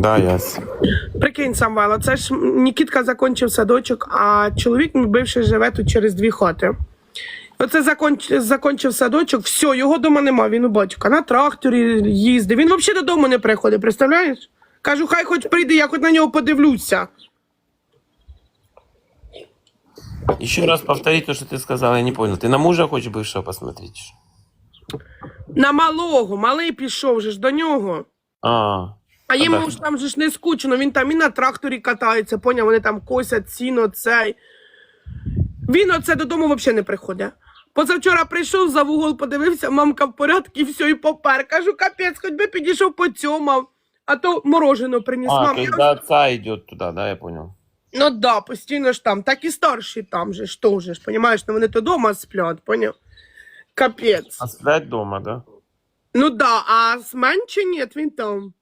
Да, ясь. Прикинь, Самвела, це ж Нікітка закінчив садочок, а чоловік мій бивший живе тут через дві хати. Оце законч... закінчив садочок, все, його дома нема, він у батька. На тракторі їздить. Він взагалі додому не приходить, представляєш? Кажу, хай хоч прийде, я хоч на нього подивлюся. Еще раз повтори то, что ты сказала, я не понял. Ты на мужа хочешь бывшего посмотреть? что? На малого, малий пішов же ж до нього. А, а йому ж там же ж не скучно, він там і на тракторі катається, поняв, вони там косять сіно, цей. Він оце додому взагалі не приходить. Позавчора прийшов за вугол, подивився, мамка в порядку, і все, і попер. Кажу, капець, хоч би підійшов поцьомав, а то морожено приніс. а Мам, то я... есть отца идет туда, да, я понял. Ну да, постійно ж там, так і старші там же ж теж, ж, понімаєш, ну вони то дома сплять, поняв? Капець. А сплять дома, да? Ну да, а з менше ні, він там.